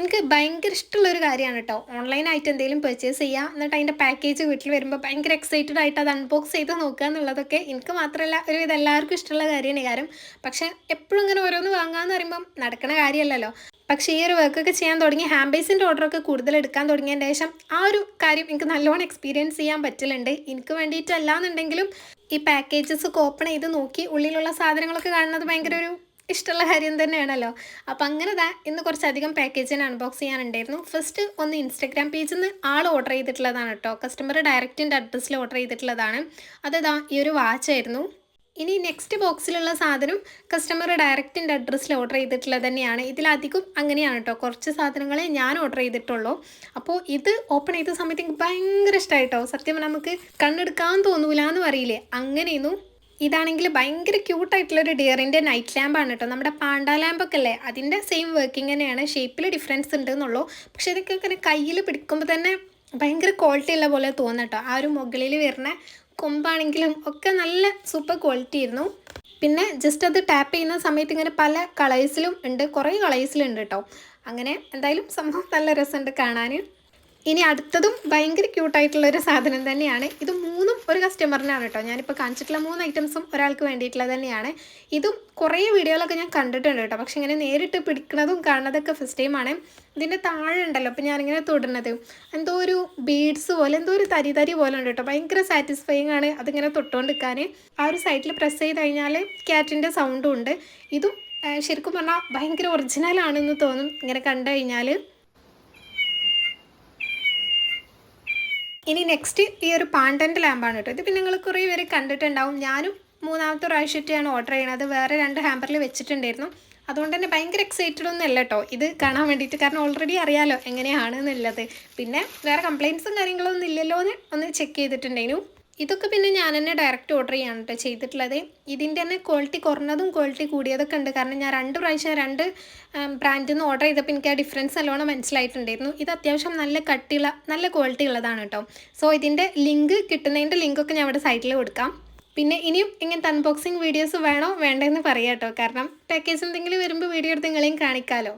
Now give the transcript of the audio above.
എനിക്ക് ഭയങ്കര ഇഷ്ടമുള്ളൊരു കാര്യമാണ് കേട്ടോ. ഓൺലൈനായിട്ട് എന്തെങ്കിലും പർച്ചേസ് ചെയ്യുക എന്നിട്ട് അതിന്റെ പാക്കേജ് വീട്ടിൽ വരുമ്പോൾ ഭയങ്കര എക്സൈറ്റഡ് ആയിട്ട് അത് അൺബോക്സ് ചെയ്ത് നോക്കുക എന്നുള്ളതൊക്കെ എനിക്ക് മാത്രമല്ല ഒരുവിധം എല്ലാവർക്കും ഇഷ്ടമുള്ള കാര്യമാണ് കാര്യം. പക്ഷേ എപ്പോഴും ഇങ്ങനെ ഓരോന്ന് വാങ്ങാന്ന് പറയുമ്പം നടക്കണ കാര്യമല്ലല്ലോ. പക്ഷേ ഈ ഒരു വർക്കൊക്കെ ചെയ്യാൻ തുടങ്ങി ഹാംബേസിന്റെ ഓർഡറൊക്കെ കൂടുതൽ എടുക്കാൻ തുടങ്ങിയതിന് ശേഷം ആ ഒരു കാര്യം എനിക്ക് നല്ലോണം എക്സ്പീരിയൻസ് ചെയ്യാൻ പറ്റലുണ്ട്. എനിക്ക് വേണ്ടിയിട്ടല്ല എന്നുണ്ടെങ്കിലും ഈ പാക്കേജസ് ഒക്കെ ഓപ്പൺ ചെയ്ത് നോക്കി ഉള്ളിലുള്ള സാധനങ്ങളൊക്കെ കാണുന്നത് ഭയങ്കര ഒരു ഇഷ്ടമുള്ള കാര്യം തന്നെയാണല്ലോ. അപ്പം അങ്ങനെ ദാ ഇന്ന് കുറച്ചധികം പാക്കേജിന് അൺബോക്സ് ചെയ്യാനുണ്ടായിരുന്നു ഫസ്റ്റ് ഒന്ന് ഇൻസ്റ്റാഗ്രാം പേജിൽ നിന്ന് ആൾ ഓർഡർ ചെയ്തിട്ടുള്ളതാണ് കേട്ടോ കസ്റ്റമർ ഡയറക്റ്റിന്റെ അഡ്രസ്സിൽ ഓർഡർ ചെയ്തിട്ടുള്ളതാണ്. അത് ദാ ഈ ഒരു വാച്ചായിരുന്നു ഇനി നെക്സ്റ്റ് ബോക്സിലുള്ള സാധനം കസ്റ്റമർ ഡയറക്റ്റിന്റെ അഡ്രസ്സിൽ ഓർഡർ ചെയ്തിട്ടുള്ളത് തന്നെയാണ്. ഇതിലധികം അങ്ങനെയാണ് കേട്ടോ കുറച്ച് സാധനങ്ങളെ ഞാൻ ഓർഡർ ചെയ്തിട്ടുള്ളൂ. അപ്പോൾ ഇത് ഓപ്പൺ ചെയ്ത സമയത്ത് എനിക്ക് ഭയങ്കര ഇഷ്ടമായിട്ടോ സത്യം നമുക്ക് കണ്ണെടുക്കാൻ തോന്നൂല എന്ന് അങ്ങനെയൊന്നും ഇതാണെങ്കിൽ ഭയങ്കര ക്യൂട്ടായിട്ടുള്ളൊരു ഡിയറിന്റെ നൈറ്റ് ലാമ്പാണ് കേട്ടോ നമ്മുടെ പാണ്ട ലാമ്പൊക്കെ അല്ലേ അതിന്റെ സെയിം വർക്കിംഗ് തന്നെയാണ്. ഷേപ്പിൽ ഡിഫറൻസ് ഉണ്ട് എന്നുള്ളൂ. പക്ഷേ ഇതൊക്കെ ഇങ്ങനെ കയ്യിൽ പിടിക്കുമ്പോൾ തന്നെ ഭയങ്കര ക്വാളിറ്റി ഉള്ള പോലെ തോന്നുന്നു കേട്ടോ ആ ഒരു മുകളിൽ വരുന്ന കൊമ്പാണെങ്കിലും ഒക്കെ നല്ല സൂപ്പർ ക്വാളിറ്റി ആയിരുന്നു. പിന്നെ ജസ്റ്റ് അത് ടാപ്പ് ചെയ്യുന്ന സമയത്ത് ഇങ്ങനെ പല കളേഴ്സിലും ഉണ്ട്. കുറേ കളേഴ്സിലുണ്ട് കേട്ടോ അങ്ങനെ എന്തായാലും സംഭവം നല്ല രസമുണ്ട് കാണാൻ ഇനി അടുത്തതും ഭയങ്കര ക്യൂട്ടായിട്ടുള്ളൊരു സാധനം തന്നെയാണ്. ഇത് ഒരു കസ്റ്റമറിനാണ് കേട്ടോ. ഞാനിപ്പോൾ കാണിച്ചിട്ടുള്ള മൂന്ന് ഐറ്റംസും ഒരാൾക്ക് വേണ്ടിയിട്ടുള്ളത് തന്നെയാണ്. ഇതും കുറേ വീഡിയോകളൊക്കെ ഞാൻ കണ്ടിട്ടുണ്ട് കേട്ടോ. പക്ഷെ ഇങ്ങനെ നേരിട്ട് പിടിക്കുന്നതും കാണുന്നതൊക്കെ ഫസ്റ്റ് ടൈമാണ് ഇതിന്റെ താഴെ ഉണ്ടല്ലോ അപ്പോൾ ഞാനിങ്ങനെ തൊടുന്നത്. എന്തോ ഒരു ബീഡ്സ് പോലെ എന്തോ ഒരു തരി തരി പോലെ ഉണ്ട് കേട്ടോ. ഭയങ്കര സാറ്റിസ്ഫൈങ് ആണ് അതിങ്ങനെ തൊട്ടുകൊണ്ട് നിൽക്കാൻ ആ ഒരു സൈഡിൽ പ്രസ് ചെയ്ത് കഴിഞ്ഞാൽ ക്യാറ്റിന്റെ സൗണ്ടും ഉണ്ട്. ഇതും ശരിക്കും പറഞ്ഞാൽ ഭയങ്കര ഒറിജിനൽ ആണെന്ന് തോന്നും. ഇങ്ങനെ കണ്ടു കഴിഞ്ഞാൽ ഇനി നെക്സ്റ്റ് ഈ ഒരു പാണ്ടന്റെ ലാമ്പാണ് കേട്ടോ. ഇത് പിന്നെ നിങ്ങൾ കുറേ പേര് കണ്ടിട്ടുണ്ടാവും. ഞാനും മൂന്നാമത്തെ പ്രാവശ്യമായിട്ടാണ് ഓർഡർ ചെയ്യണത്. വേറെ രണ്ട് ഹാമ്പറിൽ വെച്ചിട്ടുണ്ടായിരുന്നു. അതുകൊണ്ട് തന്നെ ഭയങ്കര എക്സൈറ്റഡ് ഒന്നും അല്ല കേട്ടോ. ഇത് കാണാൻ വേണ്ടിയിട്ട്. കാരണം ഓൾറെഡി അറിയാലോ എങ്ങനെയാണ് എന്നുള്ളത്. പിന്നെ വേറെ കംപ്ലയിൻസും കാര്യങ്ങളൊന്നും ഇല്ലല്ലോ എന്ന് ഒന്ന് ചെക്ക് ചെയ്തിട്ടുണ്ടായിരുന്നു. ഇതൊക്കെ പിന്നെ ഞാൻ തന്നെ ഡയറക്റ്റ് ഓർഡർ ചെയ്യാണ് കേട്ടോ ചെയ്തിട്ടുള്ളത്. ഇതിന്റെ തന്നെ ക്വാളിറ്റി കുറഞ്ഞതും ക്വാളിറ്റി കൂടിയതൊക്കെ ഉണ്ട്. കാരണം ഞാൻ രണ്ട് പ്രാവശ്യം രണ്ട് ബ്രാൻഡിൽ നിന്ന് ഓർഡർ ചെയ്തപ്പോൾ എനിക്ക് ആ ഡിഫറൻസ് നല്ലോണം മനസ്സിലായിട്ടുണ്ടായിരുന്നു. ഇത് അത്യാവശ്യം നല്ല കട്ടിയുള്ള നല്ല ക്വാളിറ്റി ഉള്ളതാണ് കേട്ടോ സോ ഇതിന്റെ ലിങ്ക് കിട്ടുന്നതിന്റെ ലിങ്കൊക്കെ ഞാൻ ഇവിടെ സൈറ്റിൽ കൊടുക്കാം. പിന്നെ ഇനിയും ഇങ്ങനത്തെ അൺബോക്സിങ് വീഡിയോസ് വേണോ വേണ്ടെന്ന് പറയാം കേട്ടോ കാരണം പാക്കേജ് എന്തെങ്കിലും വരുമ്പോൾ വീഡിയോ എടുത്ത് നിങ്ങളെയും കാണിക്കാമല്ലോ